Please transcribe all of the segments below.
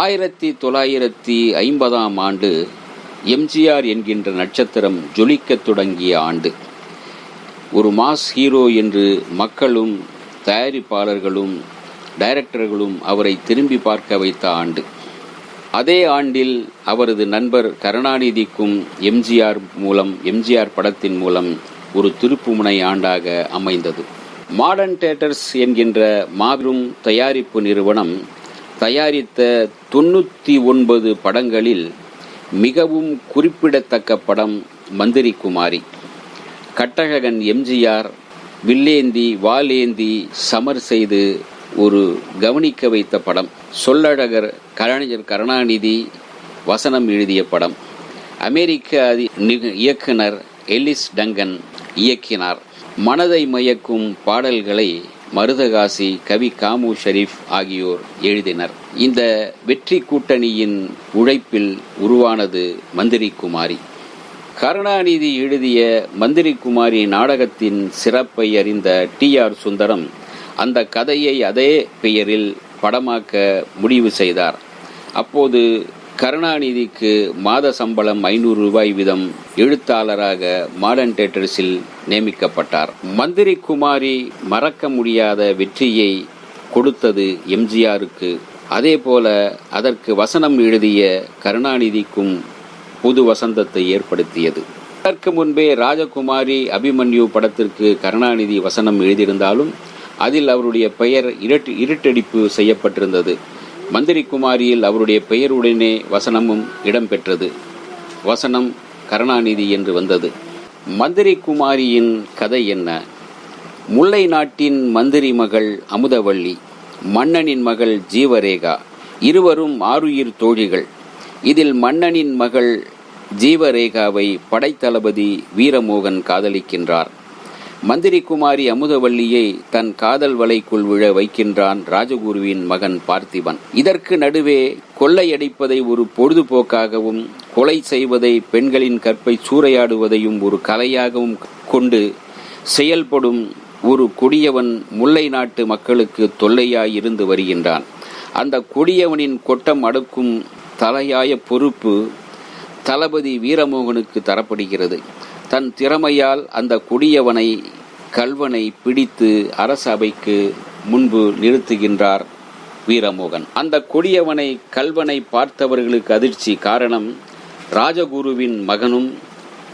ஆயிரத்தி தொள்ளாயிரத்தி ஐம்பதாம் ஆண்டு எம்ஜிஆர் என்கின்ற நட்சத்திரம் ஜொலிக்கத் தொடங்கிய ஆண்டு. ஒரு மாஸ் ஹீரோ என்று மக்களும் தயாரிப்பாளர்களும் டைரக்டர்களும் அவரை திரும்பி பார்க்க வைத்த ஆண்டு. அதே ஆண்டில் அவரது நண்பர் கருணாநிதிக்கும் எம்ஜிஆர் மூலம் எம்ஜிஆர் படத்தின் மூலம் ஒரு திருப்புமுனை ஆண்டாக அமைந்தது. மாடர்ன் தேட்டர்ஸ் என்கின்ற மாபெரும் தயாரிப்பு நிறுவனம் தயாரித்த தொண்ணூற்றி ஒன்பது படங்களில் மிகவும் குறிப்பிடத்தக்க படம் மந்திரி குமாரி கட்டழகன் எம்ஜிஆர் வில்லேந்தி வாலேந்தி சமர் செய்து ஒரு கவனிக்க வைத்த படம் சொல்லழகர் கலைஞர் கருணாநிதி வசனம் எழுதிய படம் அமெரிக்க அதி இயக்குனர் எலிஸ் டங்கன் இயக்கினார். மனதை மயக்கும் பாடல்களை மருதகாசி கவி காமு ஷெரீப் ஆகியோர் எழுதினர். இந்த வெற்றி கூட்டணியின் உழைப்பில் உருவானது மந்திரி குமாரி கருணாநிதி எழுதிய மந்திரி குமாரி நாடகத்தின் சிறப்பை அறிந்த டி ஆர் சுந்தரம் அந்த கதையை அதே பெயரில் படமாக்க முடிவு செய்தார். அப்போது கருணாநிதிக்கு மாத சம்பளம் ஐநூறு ரூபாய் வீதம் எழுத்தாளராக மாடர்ன் தேட்டர்ஸில் நியமிக்கப்பட்டார். மந்திரி குமாரி மறக்க முடியாத வெற்றியை கொடுத்தது எம்ஜிஆருக்கு. அதேபோல அதற்கு வசனம் எழுதிய கருணாநிதிக்கும் புது வசந்தத்தை ஏற்படுத்தியது. அதற்கு முன்பே ராஜகுமாரி அபிமன்யு படத்திற்கு கருணாநிதி வசனம் எழுதியிருந்தாலும் அதில் அவருடைய பெயர் இருட்டு இருட்டடிப்பு செய்யப்பட்டிருந்தது. மந்திரி குமாரியில் அவருடைய பெயருடனே வசனமும் இடம்பெற்றது. வசனம் கருணாநிதி என்று வந்தது. மந்திரி குமாரியின் கதை என்ன? முல்லை நாட்டின் மந்திரி மகள் அமுதவள்ளி மன்னனின் மகள் ஜீவரேகா இருவரும் ஆருயிர் தோழிகள். இதில் மன்னனின் மகள் ஜீவரேகாவை படைத்தளபதி வீரமோகன் காதலிக்கின்றார். மந்திரி குமாரி அமுதவல்லியை தன் காதல் வலைக்குள் விழ வைக்கின்றான் ராஜகுருவின் மகன் பார்த்திபன். இதற்கு நடுவே கொள்ளையடிப்பதை ஒரு பொழுதுபோக்காகவும் கொலை செய்வதை பெண்களின் கற்பை சூறையாடுவதையும் ஒரு கலையாகவும் கொண்டு செயல்படும் ஒரு கொடியவன் முல்லை நாட்டு மக்களுக்கு தொல்லையாயிருந்து வருகின்றான். அந்த கொடியவனின் கொட்டம் அடுக்கும் தலையாய பொறுப்பு தளபதி வீரமோகனுக்கு தரப்படுகிறது. தன் திறமையால் அந்த கொடியவனை கல்வனை பிடித்து அரசபைக்கு முன்பு நிறுத்துகின்றார் வீரமோகன். அந்த கொடியவனை கல்வனை பார்த்தவர்களுக்கு அதிர்ச்சி காரணம் ராஜகுருவின் மகனும்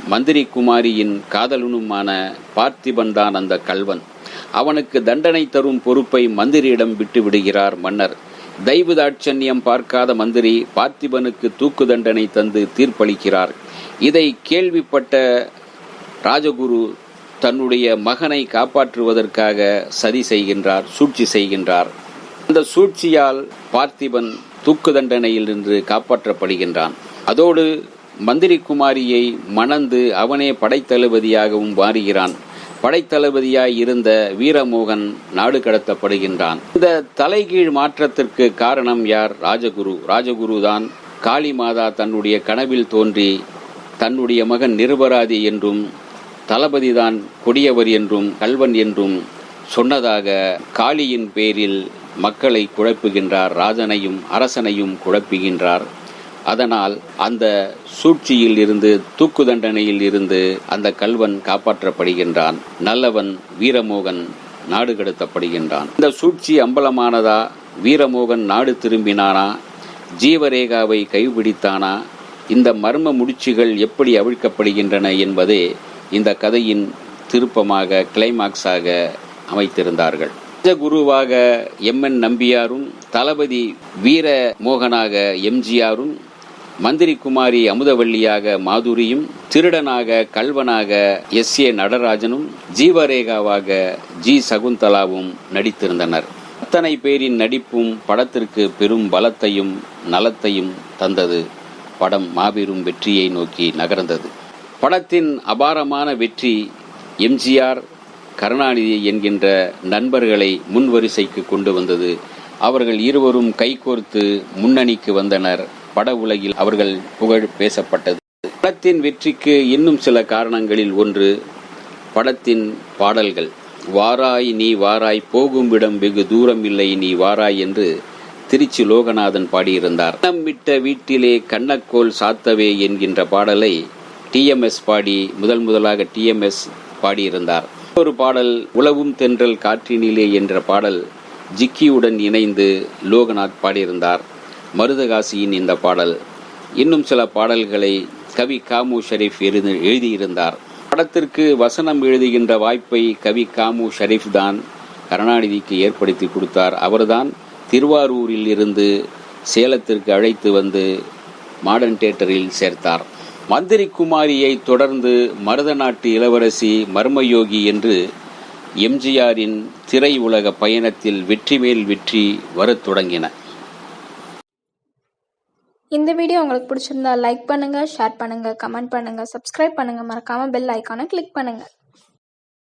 மந்திரி குமாரியின் காதலனுமான பார்த்திபன் தான் அந்த கல்வன் அவனுக்கு தண்டனை தரும் பொறுப்பை மந்திரியிடம் விட்டு விடுகிறார் மன்னர். தெய்வ தாட்சண்யம் பார்க்காத மந்திரி பார்த்திபனுக்கு தூக்கு தண்டனை தந்து தீர்ப்பளிக்கிறார். இதை கேள்விப்பட்ட ராஜகுரு தன்னுடைய மகனை காப்பாற்றுவதற்காக சதி செய்கின்றார் சூழ்ச்சி செய்கின்றார். அந்த சூழ்ச்சியால் பார்த்திபன் தூக்கு தண்டனையில் நின்று காப்பாற்றப்படுகின்றான். அதோடு மந்திரி குமாரியை மணந்து அவனே படைத்தளபதியாகவும் மாறுகிறான். படைத்தளபதியாய் இருந்த வீரமோகன் நாடு கடத்தப்படுகின்றான். இந்த தலைகீழ் மாற்றத்திற்கு காரணம் யார்? ராஜகுரு. ராஜகுரு தான் காளி மாதா தன்னுடைய கனவில் தோன்றி தன்னுடைய மகன் நிருபராதி என்றும் தளபதிதான் கொடியவர் என்றும் கல்வன் என்றும் சொன்னதாக காளியின் பேரில் மக்களை குழப்புகின்றார் ராஜனையும் அரசனையும் குழப்புகின்றார். அதனால் அந்த சூழ்ச்சியில் இருந்து தூக்கு தண்டனையில் இருந்து அந்த கல்வன் காப்பாற்றப்படுகின்றான். நல்லவன் வீரமோகன் நாடு கடத்தப்படுகின்றான். இந்த சூழ்ச்சி அம்பலமானதா? வீரமோகன் நாடு திரும்பினானா? ஜீவரேகாவை கைபிடித்தானா இந்த மர்ம முடிச்சுகள் எப்படி அவிழ்க்கப்படுகின்றன என்பதே இந்த கதையின் திருப்பமாக கிளைமாக்ஸாக அமைத்திருந்தார்கள். குருவாக எம் என் நம்பியாரும் தளபதி வீர மோகனாக எம்ஜிஆரும் மந்திரி குமாரி அமுதவள்ளியாக மாதுரியும் திருடனாக கல்வனாக எஸ் ஏ நடராஜனும் ஜீவரேகாவாக ஜி சகுந்தலாவும் நடித்திருந்தனர். அத்தனை பேரின் நடிப்பும் படத்திற்கு பெரும் பலத்தையும் நலத்தையும் தந்தது படம் மாபெரும் வெற்றியை நோக்கி நகர்ந்தது. படத்தின் அபாரமான வெற்றி எம்ஜிஆர் கருணாநிதி என்கின்ற நண்பர்களை முன்வரிசைக்கு கொண்டு வந்தது. அவர்கள் இருவரும் கைகோர்த்து முன்னணிக்கு வந்தனர். பட உலகில் அவர்கள் புகழ் பேசப்பட்டது. படத்தின் வெற்றிக்கு இன்னும் சில காரணங்களில் ஒன்று படத்தின் பாடல்கள். வாராய் நீ வாராய் போகும் இடம் வெகு தூரம் இல்லை நீ வாராய் என்று திருச்சி லோகநாதன் பாடியிருந்தார். கண்ணம் விட்ட வீட்டிலே கண்ணக்கோல் சாத்தவே என்கின்ற பாடலை டிஎம்எஸ் பாடி முதல் முதலாக டிஎம்எஸ் பாடியிருந்தார். ஒரு பாடல் உளவும் தென்றல் காற்றினிலே என்ற பாடல் ஜிக்கியுடன் இணைந்து லோகநாத் பாடியிருந்தார். மருதகாசியின் இந்த பாடல். இன்னும் சில பாடல்களை கவி காமு ஷரீஃப் எழுதி எழுதியிருந்தார். படத்திற்கு வசனம் எழுதுகின்ற வாய்ப்பை கவி காமு ஷரீஃப் தான் கருணாநிதிக்கு ஏற்படுத்தி கொடுத்தார். அவர்தான் திருவாரூரில் இருந்து சேலத்திற்கு அழைத்து வந்து மாடர்ன் தேட்டரில் சேர்த்தார். மந்திரி குமாரியை தொடர்ந்து மருதநாட்டு இளவரசி மர்மயோகி என்று எம்ஜிஆரின் திரை உலக பயணத்தில் வெற்றி மேல் வெற்றி வரத் தொடங்கின. இந்த வீடியோ உங்களுக்கு பிடிச்சிருந்தா லைக் பண்ணுங்க ஷேர் பண்ணுங்க கமெண்ட் பண்ணுங்க சப்ஸ்கிரைப் பண்ணுங்க. மறக்காம பெல் ஐக்கானை கிளிக் பண்ணுங்க.